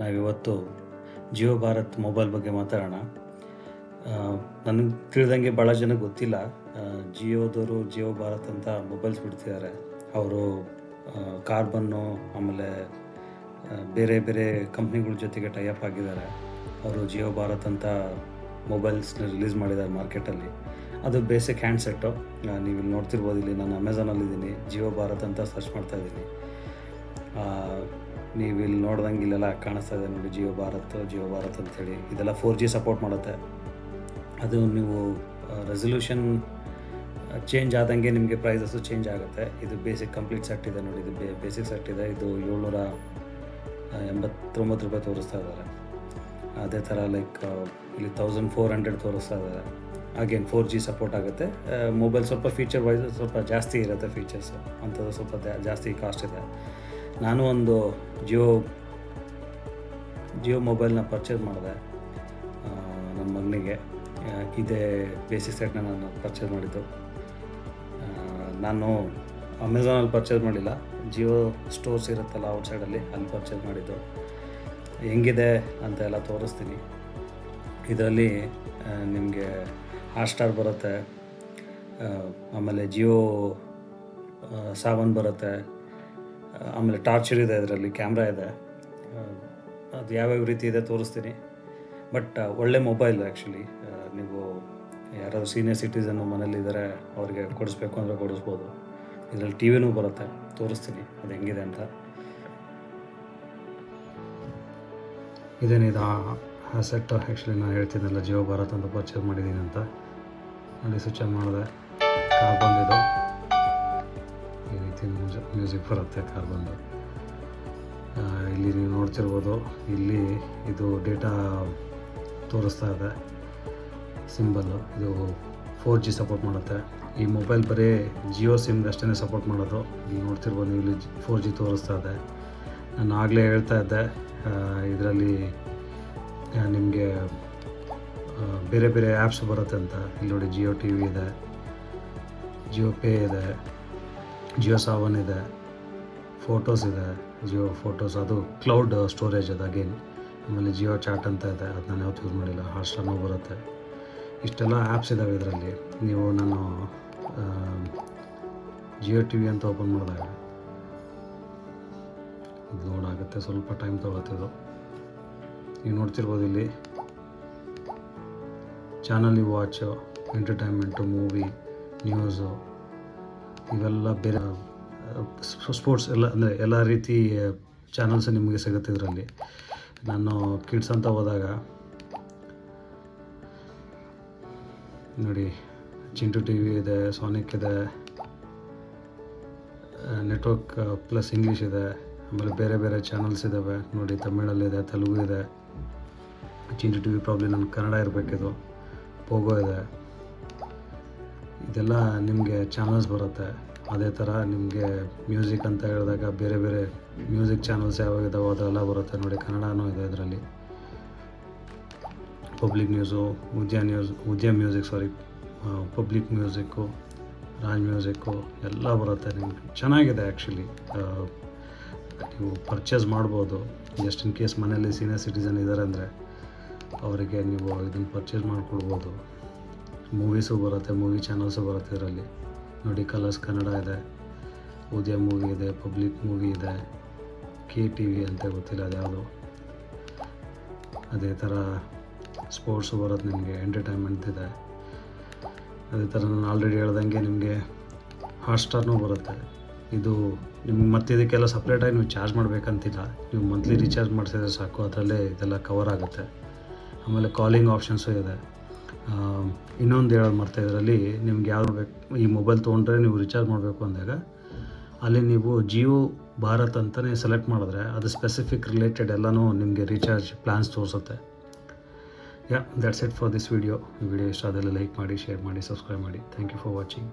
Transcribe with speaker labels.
Speaker 1: ನಾವಿವತ್ತು ಜಿಯೋ ಭಾರತ್ ಮೊಬೈಲ್ ಬಗ್ಗೆ ಮಾತಾಡೋಣ. ನನಗೆ ತಿಳಿದಂಗೆ ಭಾಳ ಜನ ಗೊತ್ತಿಲ್ಲ. ಜಿಯೋದವರು ಜಿಯೋ ಭಾರತ್ ಅಂತ ಮೊಬೈಲ್ಸ್ ಬಿಡ್ತಿದ್ದಾರೆ. ಅವರು ಕಾರ್ಬನ್ನು, ಆಮೇಲೆ ಬೇರೆ ಬೇರೆ ಕಂಪ್ನಿಗಳ ಜೊತೆಗೆ ಟೈಅಪ್ ಆಗಿದ್ದಾರೆ. ಅವರು ಜಿಯೋ ಭಾರತ್ ಅಂತ ಮೊಬೈಲ್ಸ್ನ ರಿಲೀಸ್ ಮಾಡಿದ್ದಾರೆ ಮಾರ್ಕೆಟಲ್ಲಿ. ಅದು ಬೇಸಿಕ್ ಹ್ಯಾಂಡ್ಸೆಟ್ಟು. ನೀವು ಇಲ್ಲಿ ನೋಡ್ತಿರ್ಬೋದು, ಇಲ್ಲಿ ನಾನು ಅಮೆಝಾನಲ್ಲಿದ್ದೀನಿ ಜಿಯೋ ಭಾರತ್ ಅಂತ ಸರ್ಚ್ ಮಾಡ್ತಾ ಇದ್ದೀನಿ. ನೀವು ಇಲ್ಲಿ ನೋಡ್ದಂಗೆ ಇಲ್ಲೆಲ್ಲ ಕಾಣಿಸ್ತಾ ಇದೆ ನೋಡಿ ಜಿಯೋ ಭಾರತ್ ಜಿಯೋ ಭಾರತ್ ಅಂಥೇಳಿ. ಇದೆಲ್ಲ ಫೋರ್ ಜಿ ಸಪೋರ್ಟ್ ಮಾಡುತ್ತೆ. ಅದು ನೀವು ರೆಸೊಲ್ಯೂಷನ್ ಚೇಂಜ್ ಆದಂಗೆ ನಿಮಗೆ ಪ್ರೈಸಸ್ಸು ಚೇಂಜ್ ಆಗುತ್ತೆ. ಇದು ಬೇಸಿಕ್ ಕಂಪ್ಲೀಟ್ ಸೆಟ್ ಇದೆ ನೋಡಿ, ಇದು ಬೇಸಿಕ್ ಸೆಟ್ ಇದೆ. ಇದು ಏಳ್ನೂರ ಎಂಬತ್ತೊಂಬತ್ತು ರೂಪಾಯಿ ತೋರಿಸ್ತಾ ಇದ್ದಾರೆ. ಅದೇ ಥರ ಲೈಕ್ ಇಲ್ಲಿ ತೌಸಂಡ್ ಫೋರ್ ಹಂಡ್ರೆಡ್ ತೋರಿಸ್ತಾ ಇದ್ದಾರೆ. ಅಗೇನ್ ಫೋರ್ ಜಿ ಸಪೋರ್ಟ್ ಆಗುತ್ತೆ. ಮೊಬೈಲ್ ಸ್ವಲ್ಪ ಫೀಚರ್ ವೈಸ್ ಸ್ವಲ್ಪ ಜಾಸ್ತಿ ಇರುತ್ತೆ ಫೀಚರ್ಸು ಅಂಥದ್ದು ಸ್ವಲ್ಪ ಜಾಸ್ತಿ ಕಾಸ್ಟ್ ಇದೆ. ನಾನು ಒಂದು ಜಿಯೋ ಜಿಯೋ ಮೊಬೈಲ್ನ ಪರ್ಚೇಸ್ ಮಾಡಿದೆ. ನನ್ನ ಮಗನಿಗೆ. ಇದೇ ಬೇಸಿಕ್ ಸೆಟ್ನ ನಾನು ಪರ್ಚೇಸ್ ಮಾಡಿದ್ದು. ನಾನು ಅಮೆಝಾನಲ್ಲಿ ಪರ್ಚೇಸ್ ಮಾಡಿಲ್ಲ. ಜಿಯೋ ಸ್ಟೋರ್ಸ್ ಇರುತ್ತಲ್ಲ ಔಟ್ಸೈಡಲ್ಲಿ ಅಲ್ಲಿ ಪರ್ಚೇಸ್ ಮಾಡಿದ್ದು. ಹೆಂಗಿದೆ ಅಂತ ಎಲ್ಲ ತೋರಿಸ್ತೀನಿ. ಇದರಲ್ಲಿ ನಿಮಗೆ ಹಾಟ್ಸ್ಟಾರ್ ಬರುತ್ತೆ. ಆಮೇಲೆ ಜಿಯೋ ಸಾವನ್ ಬರುತ್ತೆ. ಆಮೇಲೆ ಟಾರ್ಚರ್ ಇದೆ ಇದರಲ್ಲಿ ಕ್ಯಾಮ್ರಾ ಇದೆ. ಅದು ಯಾವ್ಯಾವ ರೀತಿ ಇದೆ ತೋರಿಸ್ತೀನಿ. ಬಟ್ ಒಳ್ಳೆ ಮೊಬೈಲ್ ಆ್ಯಕ್ಚುಲಿ ನೀವು ಯಾರಾದರೂ ಸೀನಿಯರ್ ಸಿಟಿಸನ್ನು ಮನೇಲಿದ್ದಾರೆ ಅವ್ರಿಗೆ ಕೊಡಿಸ್ಬೇಕು ಅಂದರೆ ಕೊಡಿಸ್ಬೋದು. ಇದರಲ್ಲಿ ಟಿ ವಿನೂ ಬರುತ್ತೆ. ತೋರಿಸ್ತೀನಿ, ಅದು ಹೆಂಗಿದೆ ಅಂತ. ಇದೇನಿದು? ಸೆಟ್ ಆ್ಯಕ್ಚುಲಿ ನಾನು ಹೇಳ್ತಿದ್ದೆಲ್ಲ ಜಿಯೋ ಭಾರತ್ ಅಂತ ಪರ್ಚೇಸ್ ಮಾಡಿದ್ದೀನಿ ಅಂತ. ನೋಡಿ ಸ್ವಿಚ್ ಆನ್ ಮಾಡಿದೆ. ಮ್ಯೂಸಿಕ್ ಬರುತ್ತೆ ಕಾರ್ ಬಂದು ಇಲ್ಲಿ ನೀವು ನೋಡ್ತಿರ್ಬೋದು, ಇಲ್ಲಿ ಇದು ಡೇಟಾ ತೋರಿಸ್ತಾ ಇದೆ. ಸಿಂಬಲ್ಲು, ಇದು ಫೋರ್ ಜಿ ಸಪೋರ್ಟ್ ಮಾಡುತ್ತೆ. ಈ ಮೊಬೈಲ್ ಬರೀ ಜಿಯೋ ಸಿಮ್ಗೆ ಅಷ್ಟೇ ಸಪೋರ್ಟ್ ಮಾಡೋದು. ಇಲ್ಲಿ ನೋಡ್ತಿರ್ಬೋದು, ನೀವು ಇಲ್ಲಿ ಫೋರ್ ಜಿ ತೋರಿಸ್ತಾ ಇದೆ. ನಾನು ಆಗಲೇ ಹೇಳ್ತಾ ಇದ್ದೆ ಇದರಲ್ಲಿ ನಿಮಗೆ ಬೇರೆ ಬೇರೆ ಆ್ಯಪ್ಸ್ ಬರುತ್ತೆ ಅಂತ. ಇಲ್ಲಿ ನೋಡಿ, ಜಿಯೋ ಟಿ ವಿ ಇದೆ, ಜಿಯೋ ಪೇ ಇದೆ. ಜಿಯೋ ಸಾವನ್ ಇದೆ, ಫೋಟೋಸ್ ಇದೆ, ಜಿಯೋ ಫೋಟೋಸ್, ಅದು ಕ್ಲೌಡ್ ಸ್ಟೋರೇಜ್ ಅದು ಅಗೇನ್ ಆಮೇಲೆ ಜಿಯೋ ಚಾಟ್ ಅಂತ ಇದೆ ಅದು ನಾನು ಯಾವತ್ತು ಯೂಸ್ ಮಾಡಿಲ್ಲ ಹಾಟ್ಸ್ಟಾರ್ನೂ ಬರುತ್ತೆ. ಇಷ್ಟೆಲ್ಲ ಆ್ಯಪ್ಸ್ ಇದ್ದಾವೆ ಇದರಲ್ಲಿ. ನೀವು ನಾನು ಜಿಯೋ ಟಿ ವಿ ಅಂತ ಓಪನ್ ಮಾಡಿದಾಗ ಇದು ಲೋಡ್ ಆಗುತ್ತೆ, ಸ್ವಲ್ಪ ಟೈಮ್ ತೊಗೊಳ್ತಿದ್ದು ಇದು. ನೀವು ನೋಡ್ತಿರ್ಬೋದು ಇಲ್ಲಿ. Channel watch entertainment movie news ಇವೆಲ್ಲ ಬೇರೆ ಸ್ಪೋರ್ಟ್ಸ್ ಎಲ್ಲ, ಅಂದರೆ ಎಲ್ಲ ರೀತಿ ಚಾನಲ್ಸ್ ನಿಮಗೆ ಸಿಗುತ್ತೆ ಇದರಲ್ಲಿ. ನಾನು ಕಿಡ್ಸ್ ಅಂತ ಹೋದಾಗ, ನೋಡಿ, ಚಿಂಟು ಟಿ ವಿ ಇದೆ ಸೋನಿಕ್ ಇದೆ ನೆಟ್ವರ್ಕ್ ಪ್ಲಸ್ ಇಂಗ್ಲೀಷ್ ಇದೆ, ಆಮೇಲೆ ಬೇರೆ ಬೇರೆ ಚಾನಲ್ಸ್ ಇದ್ದಾವೆ ನೋಡಿ ತಮಿಳಲ್ಲಿದೆ ತೆಲುಗು ಇದೆ. ಚಿಂಟು ಟಿ ವಿ ಪ್ರಾಬ್ಲಮ್ ನನ್ನ ಕನ್ನಡ ಇರಬೇಕಿದು ಪೋಗೋ ಇದೆ. ಇದೆಲ್ಲ ನಿಮಗೆ ಚಾನಲ್ಸ್ ಬರುತ್ತೆ. ಅದೇ ಥರ ನಿಮಗೆ ಮ್ಯೂಸಿಕ್ ಅಂತ ಹೇಳಿದಾಗ ಬೇರೆ ಬೇರೆ ಮ್ಯೂಸಿಕ್ ಚಾನಲ್ಸ್ ಯಾವಾಗ ಇದಾವೋ ಅದೆಲ್ಲ ಬರುತ್ತೆ ನೋಡಿ. ಕನ್ನಡನೂ ಇದೆ ಇದರಲ್ಲಿ. Public news Udaya news Udaya music sorry public music Raj music ಎಲ್ಲ ಬರುತ್ತೆ ನಿಮ್ಗೆ. ಚೆನ್ನಾಗಿದೆ ಆ್ಯಕ್ಚುಲಿ ನೀವು ಪರ್ಚೇಸ್ ಮಾಡ್ಬೋದು. ಜಸ್ಟ್ ಇನ್ ಕೇಸ್ ಮನೇಲಿ ಸೀನಿಯರ್ ಸಿಟಿಸನ್ ಇದ್ದಾರೆ ಅಂದರೆ, ಅವರಿಗೆ ನೀವು ಇದನ್ನು ಪರ್ಚೇಸ್ ಮಾಡಿಕೊಡ್ಬೋದು. ಮೂವೀಸು ಬರುತ್ತೆ, ಮೂವಿ ಚಾನಲ್ಸು ಬರುತ್ತೆ ಇದರಲ್ಲಿ. ನೋಡಿ ಕಲರ್ಸ್ ಕನ್ನಡ ಇದೆ ಉದಯ ಮೂವಿ ಇದೆ ಪಬ್ಲಿಕ್ ಮೂವಿ ಇದೆ ಕೆ ಟಿ ವಿ ಅಂತ ಗೊತ್ತಿಲ್ಲ ಅದ್ಯಾವುದು ಅದೇ ಥರ ಸ್ಪೋರ್ಟ್ಸು ಬರುತ್ತೆ ನಿಮಗೆ ಎಂಟರ್ಟೈನ್ಮೆಂಟ್ ಇದೆ. ಅದೇ ಥರ ನಾನು ಆಲ್ರೆಡಿ ಹೇಳ್ದಂಗೆ ನಿಮಗೆ ಹಾಟ್ಸ್ಟಾರ್ನೂ ಬರುತ್ತೆ. ಇದು ನಿಮ್ಗೆ ಮತ್ತೆ ಇದಕ್ಕೆಲ್ಲ ಸಪ್ರೇಟಾಗಿ ನೀವು ಚಾರ್ಜ್ ಮಾಡಬೇಕಂತಿಲ್ಲ. ನೀವು ಮಂತ್ಲಿ ರೀಚಾರ್ಜ್ ಮಾಡಿಸಿದ್ರೆ ಸಾಕು, ಅದರಲ್ಲೇ ಇದೆಲ್ಲ ಕವರ್ ಆಗುತ್ತೆ. ಆಮೇಲೆ ಕಾಲಿಂಗ್ ಆಪ್ಷನ್ಸು ಇದೆ. ಇನ್ನೊಂದು ಹೇಳೋದು ಮಾಡ್ತಾ ಇದರಲ್ಲಿ, ನಿಮ್ಗೆ ಯಾವ ಈ ಮೊಬೈಲ್ ತೊಗೊಂಡ್ರೆ ನೀವು ರಿಚಾರ್ಜ್ ಮಾಡಬೇಕು ಅಂದಾಗ, ಅಲ್ಲಿ ನೀವು ಜಿಯೋ ಭಾರತ್ ಅಂತಲೇ ಸೆಲೆಕ್ಟ್ ಮಾಡಿದ್ರೆ, ಅದು ಸ್ಪೆಸಿಫಿಕ್ ರಿಲೇಟೆಡ್ ಎಲ್ಲನೂ ನಿಮಗೆ ರೀಚಾರ್ಜ್ ಪ್ಲ್ಯಾನ್ಸ್ ತೋರಿಸುತ್ತೆ. Yeah that's it for this video video ಇಷ್ಟ ಅದೆಲ್ಲ ಲೈಕ್ ಮಾಡಿ ಶೇರ್ ಮಾಡಿ ಸಬ್ಸ್ಕ್ರೈಬ್ ಮಾಡಿ. Thank you for watching